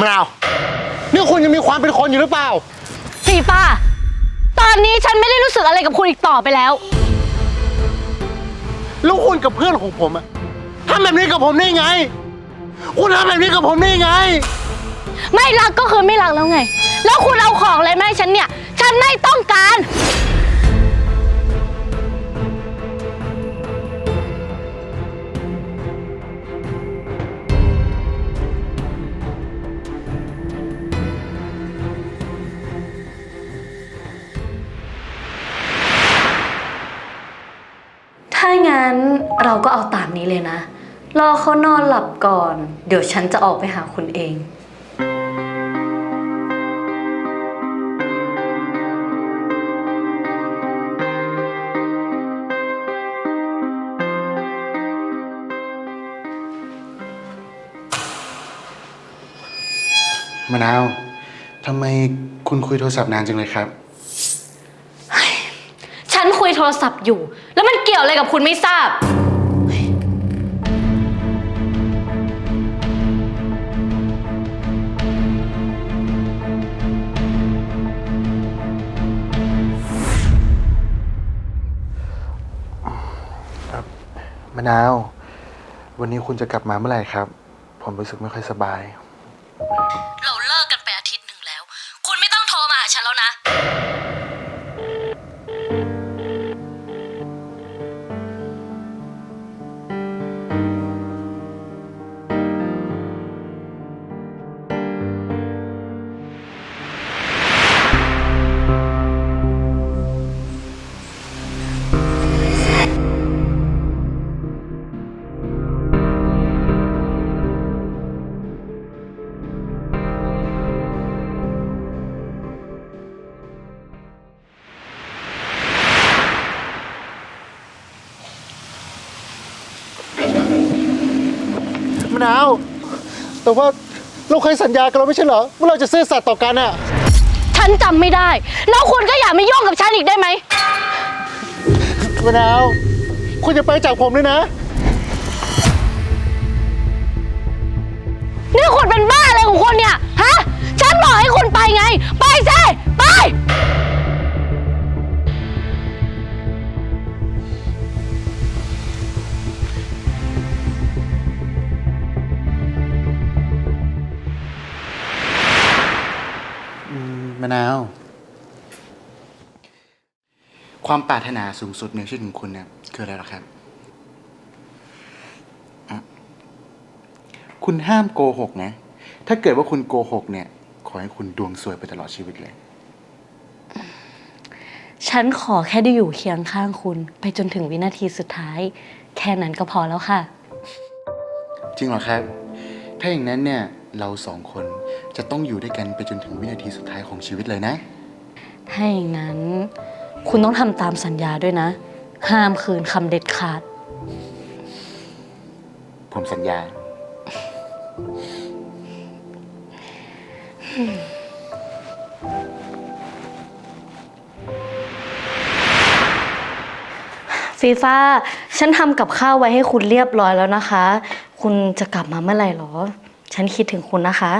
มะนาวนี่คุณยังมีความเป็นคนอยู่หรือเปล่าฟีฟ้า ตอนนี้ฉันไม่ได้รู้สึกอะไรกับคุณอีกต่อไปแล้ว แล้วคุณกับเพื่อนของผมอะทำแบบนี้กับผมได้ไง คุณทำแบบนี้กับผมได้ไง ไม่รักก็คือไม่รักแล้วไง แล้วคุณเอาของอะไรมาให้ฉันเนี่ย ฉันไม่ต้องการ เราก็เอาตามนี้เลยนะ รอเขานอนหลับก่อน เดี๋ยวฉันจะออกไปหาคุณเอง มะนาว ทำไมคุณคุยโทรศัพท์นานจังเลยครับ ฉันคุยโทรศัพท์อยู่ แล้วมันเกี่ยวอะไรกับคุณไม่ทราบ มะนาว วันนี้คุณจะกลับมาเมื่อไหร่ครับ ผมรู้สึกไม่ค่อยสบาย นาว แต่ว่าเราเคยสัญญากันแล้วไม่ใช่เหรอว่าเราจะซื่อสัตย์ต่อกันอะฉันจำไม่ได้ แล้วคุณก็อย่ามายุ่งกับฉันอีกได้ไหม มะนาวคุณจะไปจากผมเลยนะ นี่คุณเป็นบ้าอะไรของคุณเนี่ย ฮะ ฉันบอกให้คุณไปไง ไปสิ ไป ความปรารถนาสูงสุดในชีวิตของคุณเนี่ยคืออะไรหรอครับอะคุณห้ามโกหกนะ ถ้าเกิดว่าคุณโกหกเนี่ย ขอให้คุณดวงสวยไปตลอดชีวิตเลย ฉันขอแค่ได้อยู่เคียงข้างคุณ ไปจนถึงวินาทีสุดท้าย แค่นั้นก็พอแล้วค่ะ จริงเหรอครับ ถ้าอย่างนั้นเนี่ยเราสองคนจะต้องอยู่ด้วยกันไปจนถึงวินาทีสุดท้ายของชีวิตเลยนะ ถ้าอย่างนั้น คุณต้องทำตามสัญญาด้วยนะ ห้ามคืนคำเด็ดขาด ผมสัญญา ฟีฟ่า ฉันทำกับข้าวไว้ให้คุณเรียบร้อยแล้วนะคะ คุณจะกลับมาเมื่อไหร่หรอ ฉันคิดถึงคุณนะคะ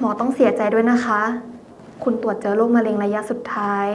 หมอต้องเสียใจด้วยนะคะ คุณตรวจเจอโรคมะเร็งระยะสุดท้าย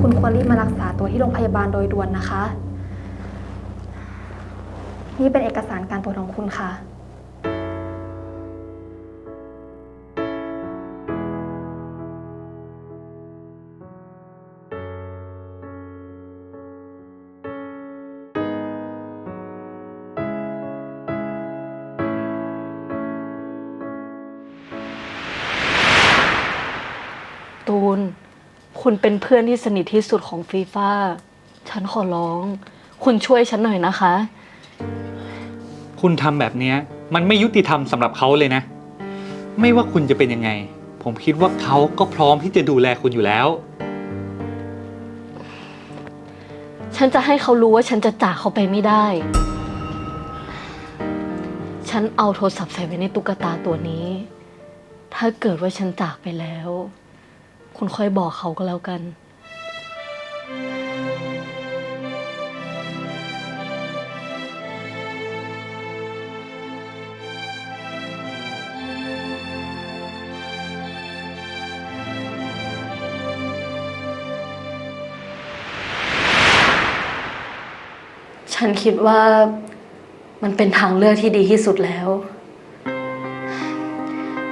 คุณควรรีบมารักษาตัวที่โรงพยาบาลโดยด่วนนะคะ นี่เป็นเอกสารการตรวจของคุณค่ะ ตูนคุณเป็นเพื่อนที่สนิทที่สุดของฟีฟ่าฉันขอร้อง คุณช่วยฉันหน่อยนะคะ คุณทำแบบเนี้ย มันไม่ยุติธรรมสำหรับเขาเลยนะ ไม่ว่าคุณจะเป็นยังไงผผมคิดว่าเขาก็พร้อมที่จะดูแลคุณอยู่แล้ว ฉันจะให้เขารู้ว่าฉันจะจากเขาไปไม่ได้ ฉันเอาโทรศัพท์ใส่ไว้ในตุ๊กตาตัวนี้ ถ้าเกิดว่าฉันจากไปแล้ว คุณค่อยบอกเขาก็แล้วกัน ฉันคิดว่ามันเป็นทางเลือกที่ดีที่สุดแล้ว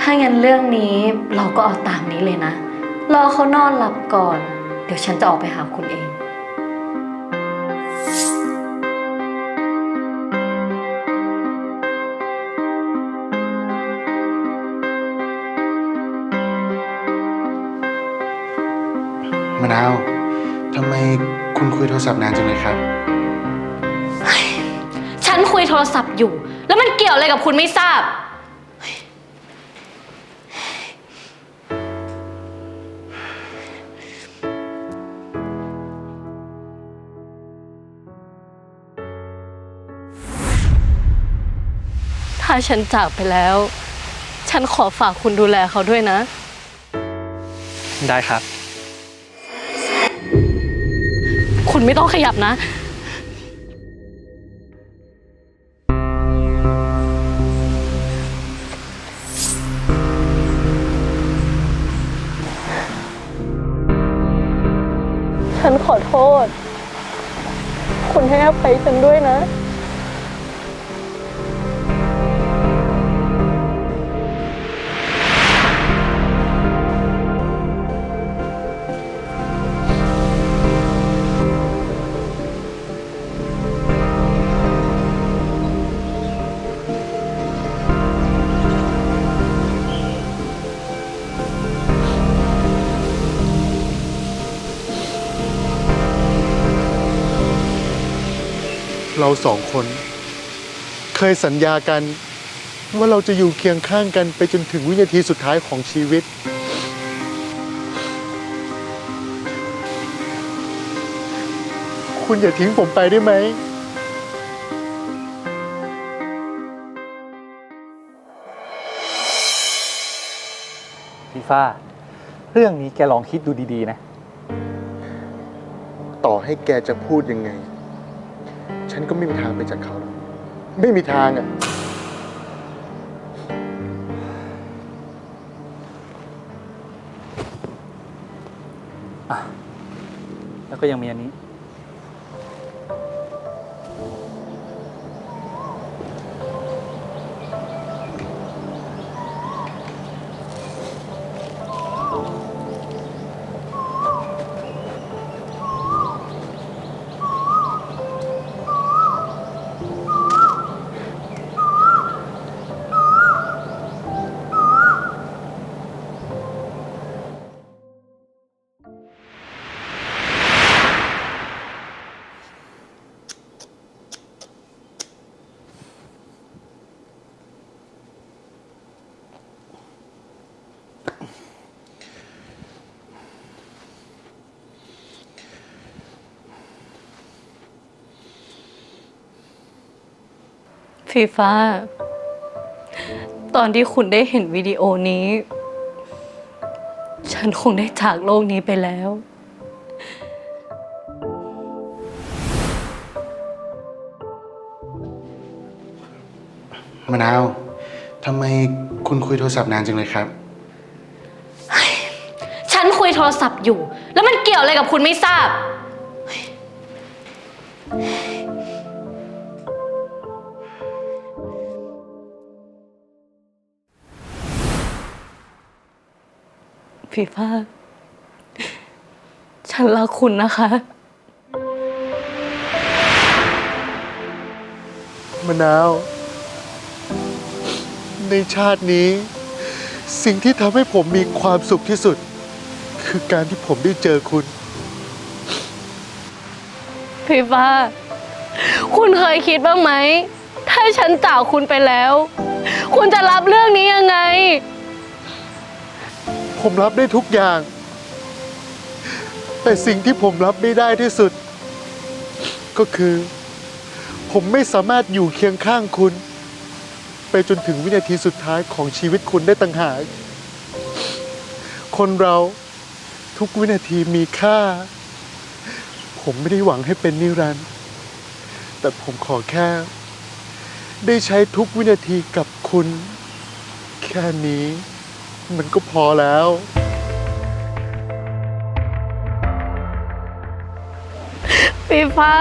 ถ้างั้นเรื่องนี้เราก็เอาตามนี้เลยนะ รอเขานอนหลับก่อน เดี๋ยวฉันจะออกไปหาคุณเอง มะนาวทำไมคุณคุยโทรศัพท์นานจังเลยครับ ฉันคุยโทรศัพท์อยู่ แล้วมันเกี่ยวอะไรกับคุณไม่ทราบ ถ้าฉันจากไปแล้ว ฉันขอฝากคุณดูแลเขาด้วยนะ ได้ครับ คุณไม่ต้องขยับนะ ฉันขอโทษ คุณให้อภัยฉันด้วยนะ เราสองคน เคยสัญญากัน ว่าเราจะอยู่เคียงข้างกันไปจนถึงวินาทีสุดท้ายของชีวิต คุณอย่าทิ้งผมไปได้ไหม พี่ฟ้า เรื่องนี้แกลองคิดดูดีๆนะ ต่อให้แกจะพูดยังไง ฉันก็ไม่มีทางไปจากเขาหรอกไม่มีทางอะ แล้วก็ยังมีอันนี้ ฟีฟ้า ตอนที่คุณได้เห็นวิดีโอนี้ ฉันคงได้จากโลกนี้ไปแล้ว มะนาวทำไมคุณคุยโทรศัพท์นานจังเลยครับ ฉันคุยโทรศัพท์อยู่ แล้วมันเกี่ยวอะไรกับคุณไม่ทราบ ฟีฟ้าฉันรักคุณนะคะ มะนาว ในชาตินี้ สิ่งที่ทำให้ผมมีความสุขที่สุด คือการที่ผมได้เจอคุณพี่ฟ้าคุณเคยคิดบ้างไหม ถ้าฉันจากคุณไปแล้ว คุณจะรับเรื่องนี้ยังไง ผมรับได้ทุกอย่าง แต่สิ่งที่ผมรับไม่ได้ที่สุด ก็คือ ผมไม่สามารถอยู่เคียงข้างคุณ ไปจนถึงวินาทีสุดท้ายของชีวิตคุณได้ต่างหากคนเราทุกวินาทีมีค่า ผมไม่ได้หวังให้เป็นนิรันดร์แต่ผมขอแค่ ได้ใช้ทุกวินาทีกับคุณ แค่นี้ มันก็พอแล้ว ฟีฟ้า